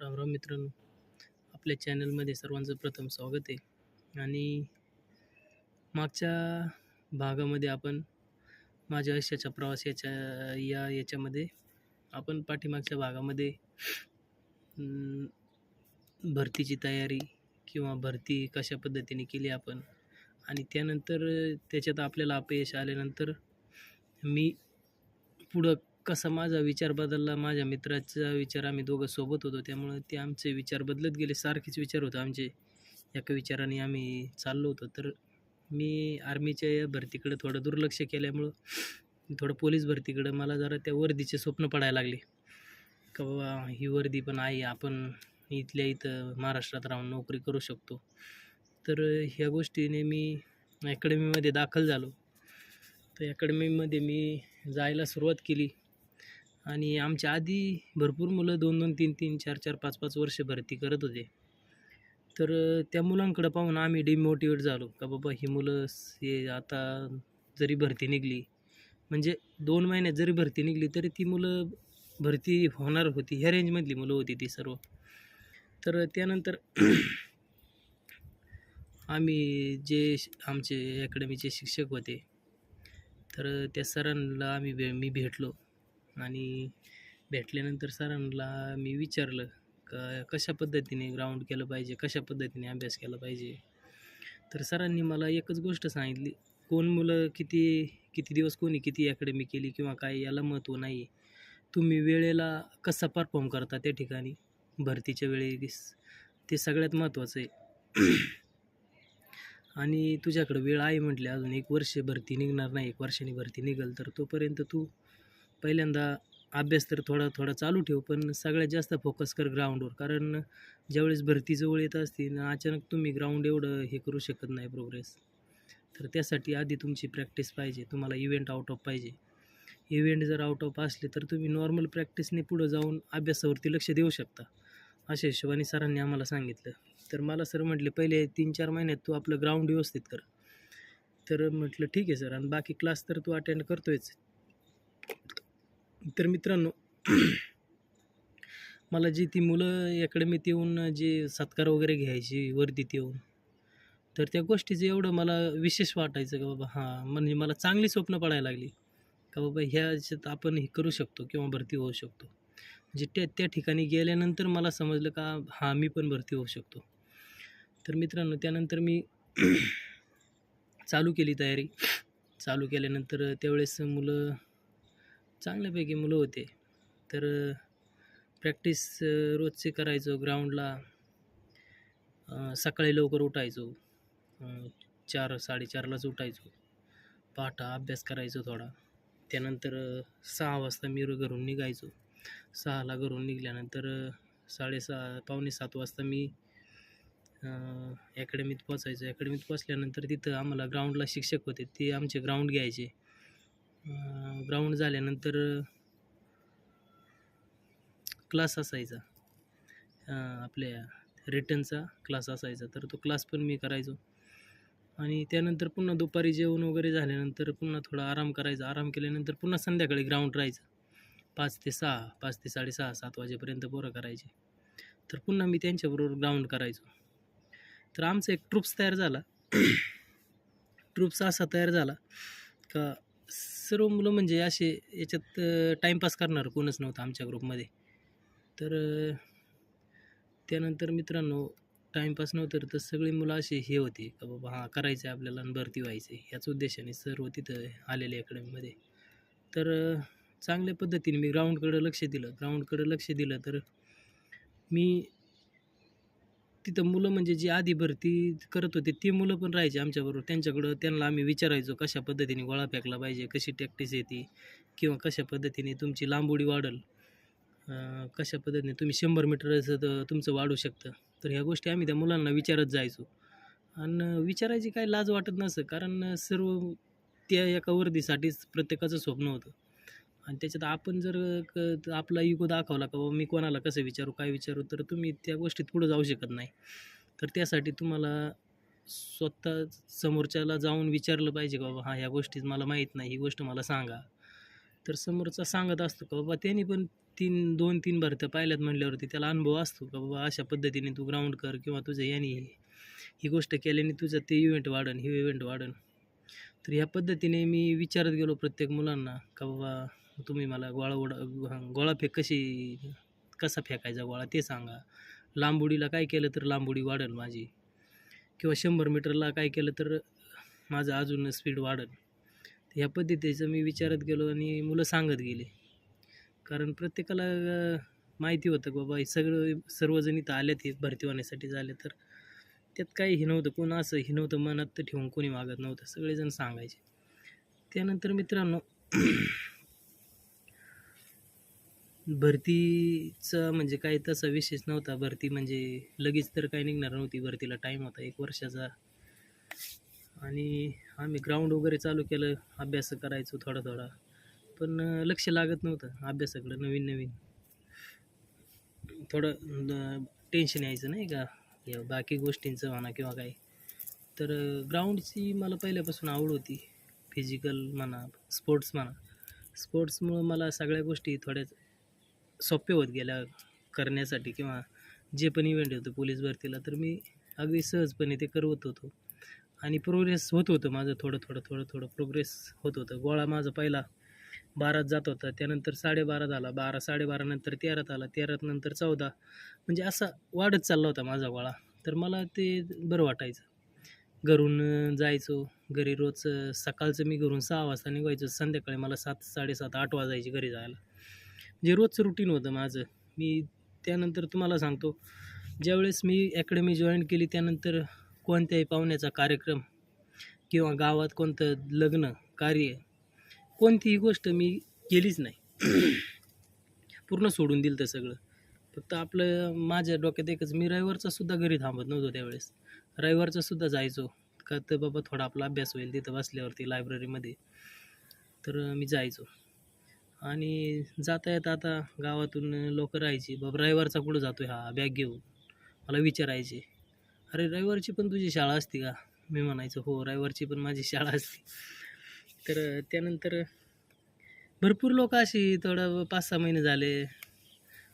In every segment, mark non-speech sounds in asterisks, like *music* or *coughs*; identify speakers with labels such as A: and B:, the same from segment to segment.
A: राम राम मित्रांनो आपल्या चॅनलमध्ये सर्वांचं प्रथम स्वागत आहे. आणि मागच्या भागामध्ये आपण माझ्या आयुष्याचा प्रवास याच्या या याच्यामध्ये आपण पाठीमागच्या भागामध्ये भरतीची तयारी किंवा भरती कशा पद्धतीने केली आपण. आणि त्यानंतर त्याच्यात आपल्याला अपयश आल्यानंतर मी पुढं कसा माझा विचार बदलला माझ्या मित्राचा विचार आम्ही दोघं सोबत होतो. त्यामुळं ते आमचे विचार बदलत गेले. सारखेच विचार होतो आमचे. एका विचाराने आम्ही चाललो होतो. तर मी आर्मीच्या या थोडं दुर्लक्ष केल्यामुळं थोडं पोलीस भरतीकडं मला जरा त्या वर्दीचे स्वप्न पडायला लागले. का बाबा ही वर्दी पण आहे. आपण इथल्या इथं महाराष्ट्रात राहून नोकरी करू शकतो. तर ह्या गोष्टीने मी अकॅडमीमध्ये दाखल झालो. तर अकॅडमीमध्ये मी जायला सुरुवात केली. आणि आमच्या आधी भरपूर मुलं दोन दोन तीन तीन चार चार पाच पाच वर्ष भरती करत होते. तर त्या मुलांकडं पाहून आम्ही डिमोटिवेट झालो. का बाबा ही मुलं हे आता जरी भरती निघली म्हणजे दोन महिन्यात जरी भरती निघली तरी ती मुलं भरती होणार होती. ह्या रेंजमधली मुलं होती ती सर्व. तर त्यानंतर *clears throat* आम्ही जे श- आमचे अकॅडमीचे शिक्षक होते तर त्या सरांना आम्ही भे मी भेटलो. आणि भेटल्यानंतर सरांना मी विचारलं का कशा पद्धतीने ग्राउंड केलं पाहिजे? कशा पद्धतीने अभ्यास केला पाहिजे? तर सरांनी मला एकच गोष्ट सांगितली कोण मुलं किती किती दिवस कोणी किती अकॅडमी केली किंवा काय याला महत्त्व नाही तुम्ही वेळेला कसा परफॉर्म करता त्या ठिकाणी? भरतीच्या वेळेस ते सगळ्यात महत्त्वाचं आहे. *clears throat* आणि तुझ्याकडं वेळ आहे म्हटले अजून एक वर्ष भरती निघणार नाही. एक वर्षाने भरती निघल तर तोपर्यंत तू पहिल्यांदा अभ्यास तर थोडा थोडा चालू ठेव पण सगळ्यात जास्त फोकस कर ग्राउंडवर कारण ज्यावेळेस भरतीजवळ येत असतील अचानक तुम्ही ग्राउंड एवढं हे करू शकत नाही प्रोग्रेस तर त्यासाठी आधी तुमची प्रॅक्टिस पाहिजे. तुम्हाला इव्हेंट आउट ऑफ पाहिजे. इव्हेंट जर आउट ऑफ असले तर तुम्ही नॉर्मल प्रॅक्टिसने पुढं जाऊन अभ्यासावरती लक्ष देऊ शकता. अशा हिशोबाने सरांनी आम्हाला सांगितलं. तर मला सर म्हटले पहिले तीन चार महिन्यात तू आपलं ग्राउंड व्यवस्थित कर. तर म्हटलं ठीक आहे सर. आणि बाकी क्लास तर तू अटेंड करतोयच. तर मित्रांनो *clears throat* मला जी ती मुलं अकॅडमीत येऊन जे सत्कार वगैरे घ्यायची वर्दीत येऊन तर त्या गोष्टीचं एवढं मला विशेष वाटायचं का बाबा हां म्हणजे मला चांगली स्वप्न पडायला लागली. का बाबा ह्याच्यात आपण हे करू शकतो किंवा भरती होऊ शकतो. म्हणजे त्या त्या ठिकाणी गेल्यानंतर मला समजलं का हां मी पण भरती होऊ शकतो. तर मित्रांनो त्यानंतर मी *clears throat* चालू केली तयारी. चालू केल्यानंतर त्यावेळेस मुलं चांगल्यापैकी मुलं होते. तर प्रॅक्टिस रोजचे करायचो ग्राउंडला सकाळी लवकर उठायचो. चार साडेचारलाच उठायचो. पाठा अभ्यास करायचो थोडा. त्यानंतर सहा वाजता मी घरून निघायचो. सहाला घरून निघाल्यानंतर साडेसहा पावणे सात वाजता मी अकॅडमीत पोचायचो अकॅडमीत पोचल्यानंतर तिथं आम्हाला ग्राउंडला शिक्षक होते. ते आमचे ग्राउंड घ्यायचे. ग्राउंड झाल्यानंतर क्लास असायचा. आपल्या रिटर्नचा क्लास असायचा. तर तो क्लास पण मी करायचो. आणि त्यानंतर पुन्हा दुपारी जेवण वगैरे झाल्यानंतर पुन्हा थोडा आराम करायचा. आराम केल्यानंतर पुन्हा संध्याकाळी ग्राउंड राहायचं. पाच ते सहा पाच ते साडेसहा सात वाजेपर्यंत पोरं करायचे. तर पुन्हा मी त्यांच्याबरोबर ग्राउंड करायचो. तर आमचा एक ट्रुप्स तयार झाला. *coughs* ट्रुप्स असा तयार झाला का सर्व मुलं म्हणजे असे याच्यात टाईमपास करणार कोणच नव्हतं आमच्या ग्रुपमध्ये. तर त्यानंतर मित्रांनो टाईमपास नव्हतं तर सगळी मुलं असे हे होते का बाबा हां करायचं आहे आपल्याला आणि भरती व्हायचं आहे ह्याच उद्देशाने सर्व तिथं आलेले अकॅडमीमध्ये तर चांगल्या पद्धतीने मी ग्राउंडकडं लक्ष दिलं. ग्राउंडकडं लक्ष दिलं तर मी तिथं मुलं म्हणजे जी आधी भरती करत होते ती मुलं पण राहायची आमच्याबरोबर. त्यांच्याकडं त्यांना आम्ही विचारायचो कशा पद्धतीने गोळा फेकला पाहिजे कशी टॅक्टिस येते किंवा कशा पद्धतीने तुमची लांबोडी वाढल कशा पद्धतीने तुम्ही शंभर मीटरचं तर तुमचं वाढू शकतं. तर ह्या गोष्टी आम्ही त्या मुलांना विचारत जायचो. आणि विचारायची काय लाज वाटत नसं कारण सर्व त्या एका वर्दीसाठीच प्रत्येकाचं स्वप्न होतं. आणि त्याच्यात आपण जर क आपला इगो दाखवला का बाबा मी कोणाला कसं विचारू काय विचारू तर तुम्ही त्या गोष्टीत पुढं जाऊ शकत नाही. तर त्यासाठी तुम्हाला स्वतः समोरच्याला जाऊन विचारलं पाहिजे का बाबा हां ह्या गोष्टीत मला माहीत नाही ही गोष्ट मला सांगा. तर समोरचा सांगत असतो का बाबा त्यांनी पण तीन दोन तीन भरत्या पाहिल्यात म्हटल्यावरती त्याला अनुभव असतो का बाबा अशा पद्धतीने तू ग्राउंड कर किंवा तुझं याने ही गोष्ट केल्याने तुझं ते इव्हेंट वाढन हे इव्हेंट वाढन. तर ह्या पद्धतीने मी विचारत गेलो प्रत्येक मुलांना का बाबा तुम्ही मला गोळा उडा गोळा फेक कशी कसा फेकायचा गोळा ते सांगा. लांबुडीला काय केलं तर लांब उडी वाढेल माझी. किंवा शंभर मीटरला काय केलं तर माझं अजून स्पीड वाढेल. ह्या पद्धतीचं मी विचारत गेलो आणि मुलं सांगत गेले. कारण प्रत्येकाला माहिती होतं बाबा हे सगळं सर्वजण इथं आले हे भरती होण्यासाठी झाले तर. त्यात काही हे नव्हतं कोण असं हे नव्हतं मनात तर ठेवून कोणी मागत नव्हतं सगळेजण सांगायचे. त्यानंतर मित्रांनो भरतीचं म्हणजे काही तसा विशेष नव्हता. भरती म्हणजे लगेच तर काही निघणार नव्हती. भरतीला टाईम होता एक वर्षाचा. आणि आम्ही ग्राउंड वगैरे चालू केलं. अभ्यास करायचो थोडा थोडा. पण लक्ष लागत नव्हतं अभ्यासाकडं नवीन नवीन. थोडं टेन्शन यायचं नाही का? या बाकी गोष्टींचं म्हणा किंवा काही. तर ग्राउंडची मला पहिल्यापासून आवड होती. फिजिकल म्हणा स्पोर्ट्स म्हणा. स्पोर्ट्समुळं मला सगळ्या गोष्टी थोड्या सोपे होत गेल्या करण्यासाठी किंवा जे पण इव्हेंट होतं पोलीस भरतीला तर मी अगदी सहजपणे ते करवत होतो. आणि प्रोग्रेस होत होतं माझं थोडं थोडं थोडं थोडं प्रोग्रेस होत होतं. गोळा माझा पहिला बारात जात होता. त्यानंतर साडेबारा झाला. बारा साडेबारा नंतर तेरात आला. तेरात नंतर चौदा. म्हणजे असा वाढत चालला होता माझा गोळा. तर मला ते बरं वाटायचं. घरून जायचो. घरी रोज सकाळचं मी घरून सहा वाजता निघायचो. संध्याकाळी मला सात साडेसात आठ वाजायची घरी जायला. जे रोजचं रुटीन होतं माझं. मी त्यानंतर तुम्हाला सांगतो ज्यावेळेस मी अकॅडमी जॉईन केली त्यानंतर कोणत्याही पाहुण्याचा कार्यक्रम किंवा गावात कोणतं लग्न कार्य कोणतीही गोष्ट मी केलीच नाही. *coughs* पूर्ण सोडून दिलं तर सगळं. फक्त आपलं माझ्या डोक्यात एकच मी रविवारचासुद्धा घरी थांबत नव्हतो त्यावेळेस. रविवारचासुद्धा जायचो. का तर बाबा थोडा आपला अभ्यास होईल तिथं बसल्यावरती लायब्ररीमध्ये तर मी जायचो. आणि जाता येता आता गावातून लोक राहायची. बाबा रविवारचा कुठं जातो हा? बॅग घेऊन. मला विचारायचे. अरे रविवारची पण तुझी शाळा असते का? मी म्हणायचो हो रविवारची पण माझी शाळा असते. तर त्यानंतर भरपूर लोक अशी थोडं पाच सहा महिने झाले.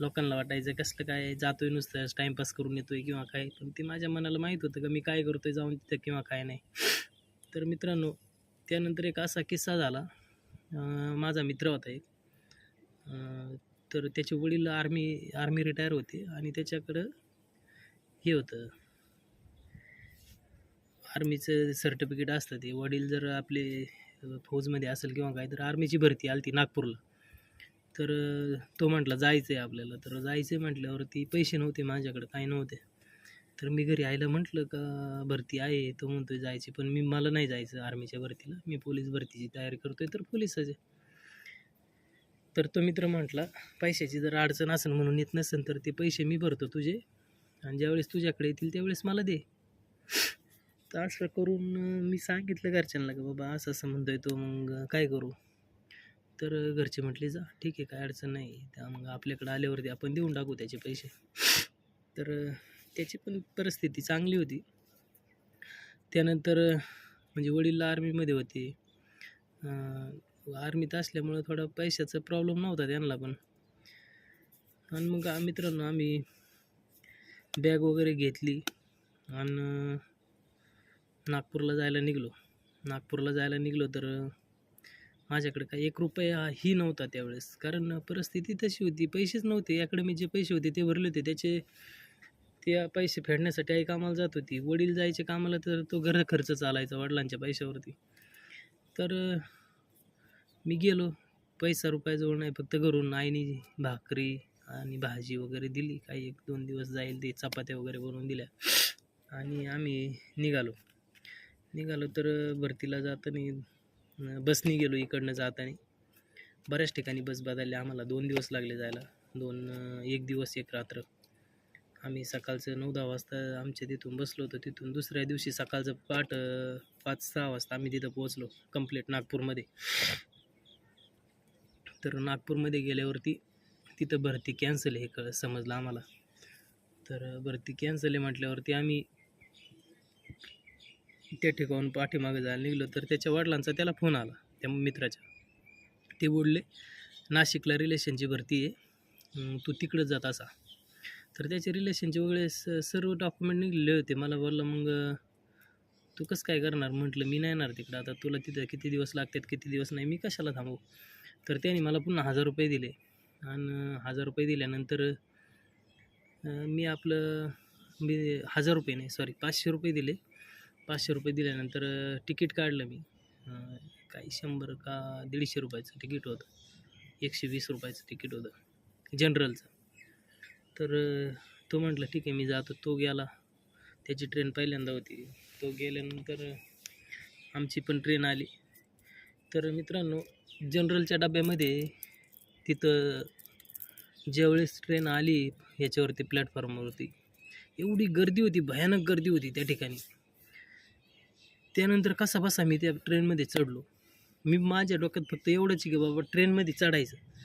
A: लोकांना वाटायचं कसलं काय जातोय नुसतं टाईमपास करून येतोय किंवा काय? पण ते माझ्या मनाला माहीत होतं का मी काय करतोय जाऊन तिथं किंवा काय नाही. तर मित्रांनो त्यानंतर एक असा किस्सा झाला. माझा मित्र होता एक. तर त्याचे वडील आर्मी आर्मी रिटायर होते आणि त्याच्याकडं हे होतं. आर्मीचं सर्टिफिकेट असतं ते. वडील जर आपले फौजमध्ये असेल किंवा काय तर आर्मीची भरती आली ती नागपूरला. तर तो म्हटला जायचं आहे आपल्याला. तर जायचं आहे म्हटल्यावरती पैसे नव्हते माझ्याकडे काही नव्हते. तर मी घरी आईला म्हटलं का भरती आहे. तो म्हणतोय जायची. पण मी मला नाही जायचं आर्मीच्या भरतीला. मी पोलीस भरतीची तयारी करतो आहे तर पोलिसाचे. तर तो मित्र म्हटला पैशाची जर अडचण असेल म्हणून येत नसेल तर ते पैसे मी भरतो तुझे. आणि ज्यावेळेस तुझ्याकडे येतील त्यावेळेस मला दे. तर असं करून मी सांगितलं घरच्यांना की बाबा असं असं म्हणतो आहे तो मग काय करू? तर घरचे म्हटले जा ठीक आहे काय अडचण नाही. त्या मग आपल्याकडे आल्यावरती आपण देऊन टाकू त्याचे पैसे. तर त्याची पण परिस्थिती चांगली होती. त्यानंतर म्हणजे वडील आर्मीमध्ये होते. आर्मीत असल्यामुळं थोडा पैशाचा प्रॉब्लेम नव्हता त्यांना पण. आणि मग मित्रांनो आम्ही बॅग वगैरे घेतली. आणि नागपूरला जायला निघलो. नागपूरला जायला निघलो तर माझ्याकडे काही एक रुपया ही नव्हता त्यावेळेस. कारण परिस्थिती तशी होती. पैसेच नव्हते. याकडे मी जे पैसे होते ते भरले होते. त्याचे त्या पैसे फेडण्यासाठी आई कामाला जात होती. वडील जायचे कामाला तर तो घर खर्च चालायचा वडिलांच्या पैशावरती. तर मी गेलो. पैसा रुपयाजवळ नाही फक्त घरून आईने भाकरी आणि भाजी वगैरे दिली. काही एक दोन दिवस जाईल ते चपात्या वगैरे बनवून दिल्या. आणि आम्ही निघालो. निघालो तर भरतीला जाताना बसने बसनी गेलो इकडनं जाताना. बऱ्याच ठिकाणी बस बदलल्या. आम्हाला दोन दिवस लागले जायला. दोन एक दिवस एक रात्र. आम्ही सकाळचं नऊ दहा वाजता आमच्या तिथून बसलो होतो. तिथून दुसऱ्या दिवशी सकाळचं पाठ पाच सहा वाजता आम्ही तिथं पोहोचलो कंप्लीट नागपूरमध्ये. तर नागपूरमध्ये गेल्यावरती तिथं भरती कॅन्सल हे कळ समजलं आम्हाला. तर भरती कॅन्सल आहे म्हटल्यावरती आम्ही त्या ठिकाणून पाठीमागे जायला निघलो. तर त्याच्या वडिलांचा त्याला फोन आला त्या मित्राच्या. ते बोलले नाशिकला रिलेशनची भरती आहे. तू तिकडं जात असा. तर त्याचे रिलेशनचे वगैरे स सर्व डॉक्युमेंट निघलेले होते. मला बोललं मग तू कसं काय करणार? म्हटलं मी नाही येणार तिकडं. आता तुला तिथं किती दिवस लागतात किती दिवस नाही मी कशाला थांबू? तर त्याने मला पुन्हा हजार रुपये दिले. आणि हजार रुपये दिल्यानंतर मी आपलं मी हजार रुपये नाही सॉरी पाचशे रुपये दिले. पाचशे रुपये दिल्यानंतर तिकीट काढलं मी. काही शंभर का दीडशे रुपयाचं तिकीट होतं. एकशे वीस रुपयाचं तिकीट होतं. जनरलचं. तर तो म्हटलं ठीक आहे मी जातो. तो गेला. त्याची ट्रेन पहिल्यांदा होती. तो गेल्यानंतर आमची पण ट्रेन आली. तर मित्रांनो जनरलच्या डब्यामध्ये तिथं ज्यावेळेस ट्रेन आली याच्यावरती प्लॅटफॉर्मवरती एवढी गर्दी होती भयानक गर्दी होती त्या ठिकाणी. त्यानंतर कसा बसा मी त्या ट्रेनमध्ये चढलो. मी माझ्या डोक्यात फक्त एवढंच की बाबा ट्रेनमध्ये चढायचं.